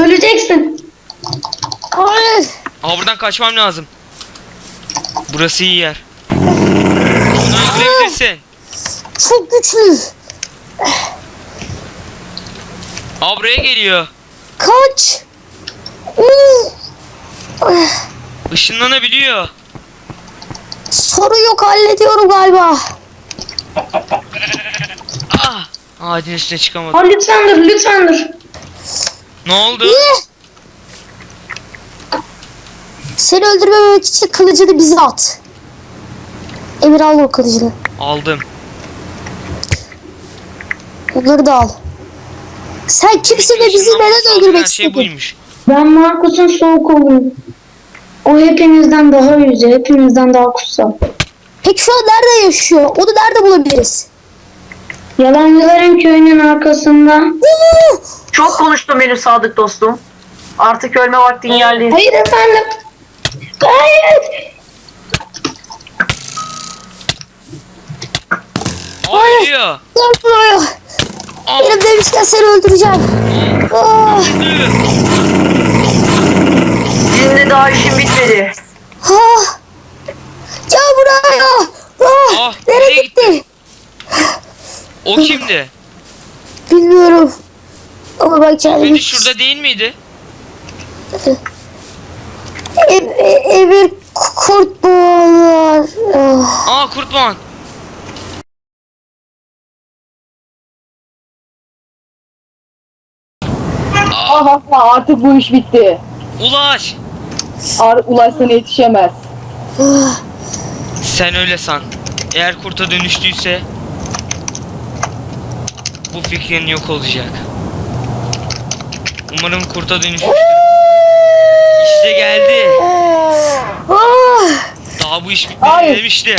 Öleceksin. Hayır. Aa buradan kaçmam lazım. Burası iyi yer. Bunu öldürebilirsin. Çok güçlü. Aa buraya geliyor. Kaç. Işınlanabiliyor. Sorun yok hallediyorum galiba. Ah! Ağacın üstüne çıkamadım. Ha lütfendir lütfendir. Ne oldu? İyi. Seni öldürmemek için kılıcını bize at. Emir al o kılıcını. Aldım. Onları da al. Sen kimsin ve bizi neden öldürmek her şey istedin? buymuş. Ben Markus'un soğuk oğluyum. O hepinizden daha yüce, hepinizden daha kutsal. Peki şu an nerede yaşıyor? Onu nerede bulabiliriz? Yalancıların köyünün arkasında. Woo! Çok konuştun benim sadık dostum. Artık ölme vaktin geldi. Hayır efendim. Hayır. Gel buraya. Aa Benim demişken seni öldüreceğim. Öldü. Şimdi daha işim bitmedi. ah. Gel buraya. Ah, Ah, nereye nereye gitti? O kimdi? Bilmiyorum. Kendimi... Beni şurada değil miydi? Em, e- Emir kurt boğalar. Ah. Aa kurtman. Aha artık bu iş bitti. Ulaş. Ar Ulaş sana yetişemez. Ah. Sen öyle san. Eğer kurta dönüştüyse bu fikrin yok olacak. Umarım kurta dönüşmüştür. İşte geldi. Ah. Daha bu iş bitmedi Hayır. demiştim.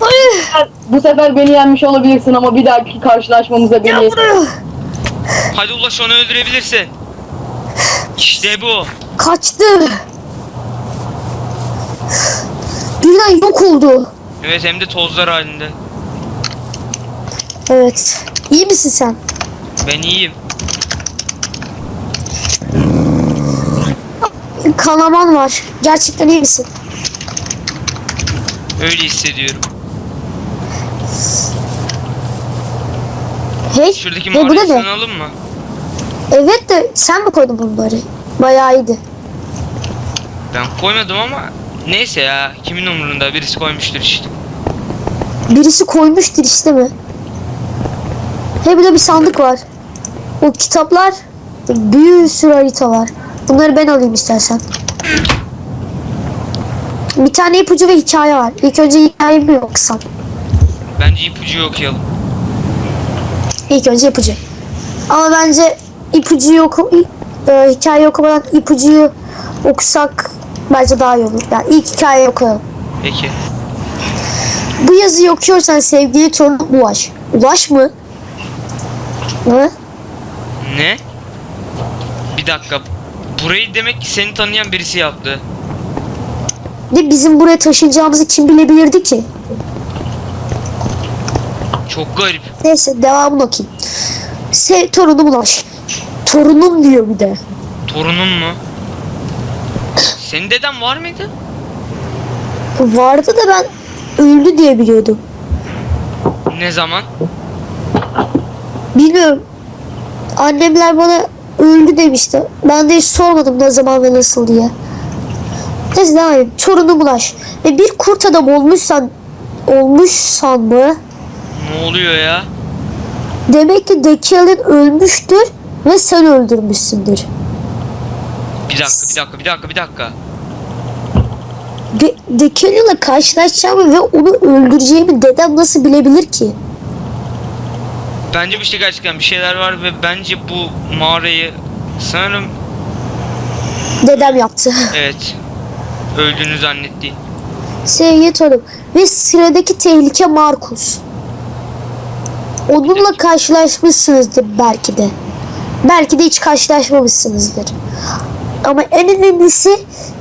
Hayır. Bu sefer beni yenmiş olabilirsin ama bir dahaki karşılaşmamıza Gel beni... Hadi Ulaş onu öldürebilirsin. İşte bu. Kaçtı. Birden yok oldu. Evet hem de tozlar halinde. Evet. İyi misin sen? Ben iyiyim. Kanaman var. Gerçekten iyi misin? Öyle hissediyorum. Hey. Şuradaki Hey, bu mağarayı ne be? sınalım mı? Evet de sen mi koydun bunları? Bayağı iyiydi. Ben koymadım ama neyse ya kimin umurunda birisi koymuştur işte. Birisi koymuştur işte mi? He bir de bir sandık var. O kitaplar bir sürü harita var. Bunları ben alayım istersen. Bir tane ipucu ve hikaye var. İlk önce hikayeyi mi okusam? Bence ipucuyu okuyalım. İlk önce ipucu. Ama bence ipucuyu oku, e, hikaye okumadan ipucuyu okusak bence daha iyi olur. Yani ilk hikayeyi okuyalım. Peki. Bu yazıyı okuyorsan sevgili torun Ulaş. Ulaş mı? Ne? Ne? Bir dakika. Burayı demek ki seni tanıyan birisi yaptı. De bizim buraya taşınacağımızı kim bilebilirdi ki? Çok garip. Neyse devamını okuyayım. Se torunum Ulaş. Torunum diyor bir de. Torunun mu? Senin deden var mıydı? Vardı da ben öldü diye biliyordum. Ne zaman? Bilmiyorum. Annemler bana öldü demişti. Ben de hiç sormadım ne zaman ve nasıl diye. Neyse devam edelim. Torunum Ulaş. Ve bir kurt adam olmuşsan olmuşsan mı? Ne oluyor ya? Demek ki Dekial'in ölmüştür ve sen öldürmüşsündür. Bir dakika, bir dakika, bir dakika, bir dakika. De Dekial'la karşılaşacağımı ve onu öldüreceğimi dedem nasıl bilebilir ki? Bence bu işte gerçekten bir şeyler var ve bence bu mağarayı sanırım Dedem yaptı. evet öldüğünü zannetti. Sevgili torunum. Ve sıradaki tehlike Markus. Onunla karşılaşmışsınızdır belki de. Belki de hiç karşılaşmamışsınızdır. Ama en önemlisi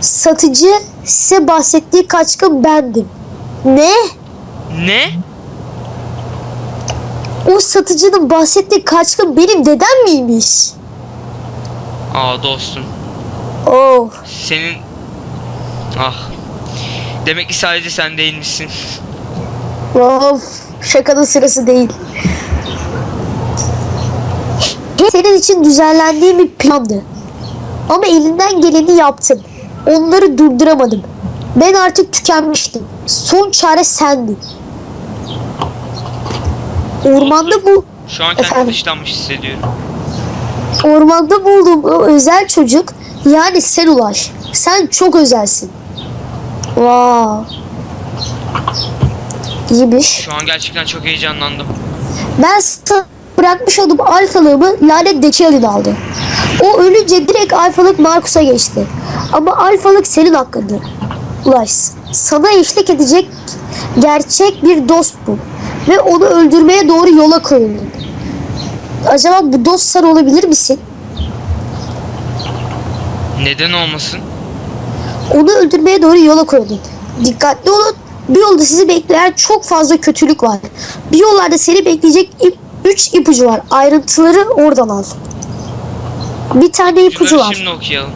satıcı size bahsettiği kaçkın bendim. Ne? Ne? O satıcının bahsettiği kaçkın benim dedem miymiş? Aa dostum. Oh. Senin... Ah. Demek ki sadece sen değilmişsin. Of. Şakanın sırası değil. Senin için düzenlendiği bir plandı. Ama elinden geleni yaptın. Onları durduramadım. Ben artık tükenmiştim. Son çare sendin. Ormanda bu Şu an kendimi Efendim? dışlanmış hissediyorum. ormanda bulduğum o özel çocuk yani sen Ulaş. Sen çok özelsin. Wow. İyiymiş. Şu an gerçekten çok heyecanlandım. Ben sana bırakmış olduğum alfalığımı lanet Decal'in aldı. O ölünce direkt alfalık Markus'a geçti. Ama alfalık senin hakkındı. Ulaş, sana eşlik edecek gerçek bir dost bu. Ve onu öldürmeye doğru yola koyuldun. Acaba bu dost sen olabilir misin? Neden olmasın? Onu öldürmeye doğru yola koyuldun. Dikkatli olun. Bir yolda sizi bekleyen çok fazla kötülük var. Bir yollarda seni bekleyecek ip, üç ipucu var. Ayrıntıları oradan al. Bir tane ipucu Şunları var. şimdi okuyalım.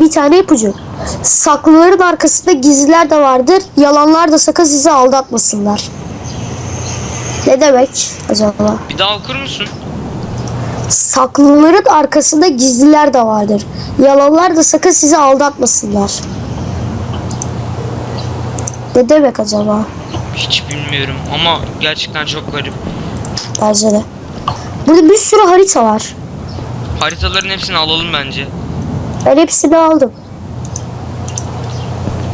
Bir tane ipucu. Saklıların arkasında gizliler de vardır. Yalanlar da sakın sizi aldatmasınlar. Ne demek acaba? Bir daha okur musun? Saklıların arkasında gizliler de vardır. Yalanlar da sakın sizi aldatmasınlar. Ne demek acaba? Hiç bilmiyorum ama gerçekten çok garip. Bence de. Burada bir sürü harita var. Haritaların hepsini alalım bence. Ben hepsini aldım.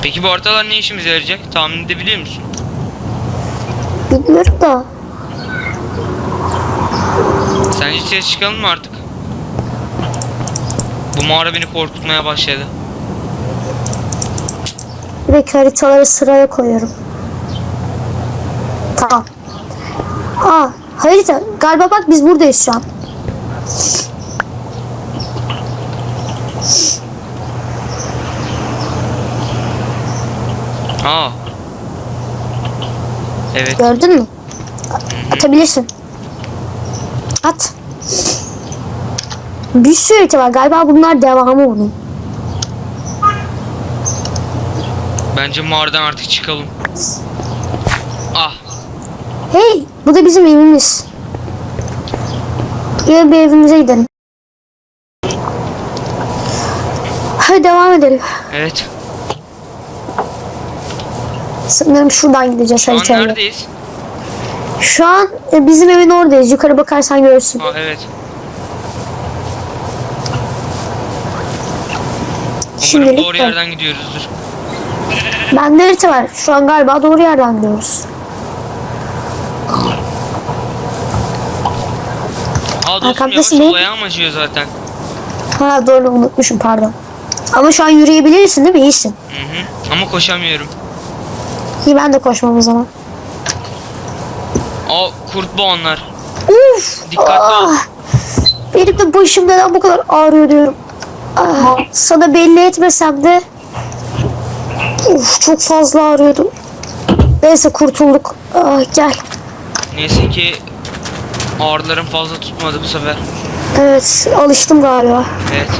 Peki bu haritalar ne işimize yarayacak? Tahmin edebiliyor musun? Bilmiyorum da. Sence ses çıkalım mı artık? Bu mağara beni korkutmaya başladı. Direkt haritaları sıraya koyuyorum. Tamam. Aa harita. Galiba bak biz buradayız şu an. Aa. Evet. Gördün mü? Atabilirsin. At. Bir sürü harita var. Galiba bunlar devamı bunun. Bence mağaradan artık çıkalım. Ah. Hey, bu da bizim evimiz. Gel bir evimize gidelim. Hadi devam edelim. Evet. Sanırım şuradan gideceğiz Şu an haritayla. neredeyiz? Şu an e, bizim evin oradayız. Yukarı bakarsan görürsün. Aa evet. Umarım Şimdilik doğru de. yerden gidiyoruzdur. Bende harita var. Şu an galiba doğru yerden gidiyoruz. Aa dostum Arkamdasın yavaş değil ol mi? ayağım acıyor zaten. Ha doğru unutmuşum pardon. Ama şu an yürüyebilirsin değil mi? İyisin. Hı hı. Ama koşamıyorum. İyi ben de koşmam o zaman. Aa kurt bu onlar. Uf! Dikkatli ol. Ah! Benim de başım neden bu kadar ağrıyor diyorum. Ah, sana belli etmesem de Uf çok fazla ağrıyordu. Neyse kurtulduk. Ah, gel. Neyse ki ağrılarım fazla tutmadı bu sefer. Evet alıştım galiba. Evet.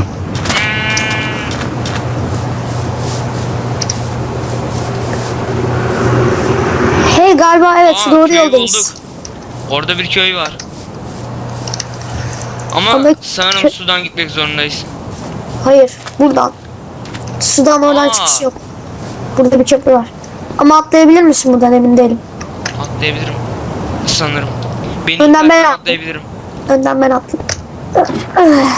Galiba evet Aa, doğru köyü yoldayız. bulduk. Orada bir köy var. Ama, Ama sanırım kö- sudan gitmek zorundayız. Hayır buradan. Sudan oradan Aa. çıkış yok. Burada bir köprü var. Ama atlayabilir misin buradan emin değilim. Atlayabilirim. Sanırım. Beni Önden ben atlayayım. atlayabilirim. Önden ben atlayayım.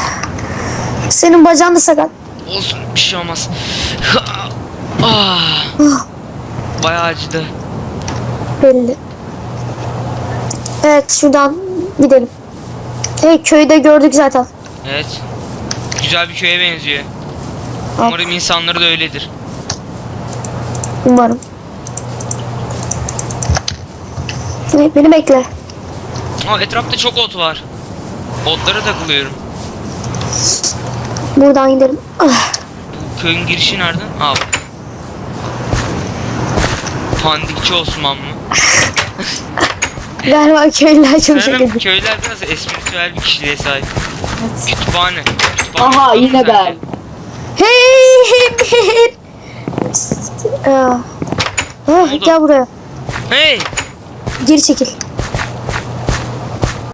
Senin bacağın da sakat. Olsun bir şey olmaz. ah. Bayağı acıdı. Belli. Evet şuradan gidelim. Hey köyü de gördük zaten. Evet. Güzel bir köye benziyor. Al. Umarım insanları da öyledir. Umarım. Beni, beni bekle. Aa, etrafta çok ot var. Otlara takılıyorum. Buradan gidelim. Ah, Bu köyün girişi nereden? Aa bak. Pandikçi Osman mı? Galiba köylüler çok Sanırım şaşırdı. köyler biraz espritüel bir kişiliğe sahip. Kütüphane. Kütüphane Aha yine ben. Hey hep hep. Ah, gel buraya. Hey! Geri çekil.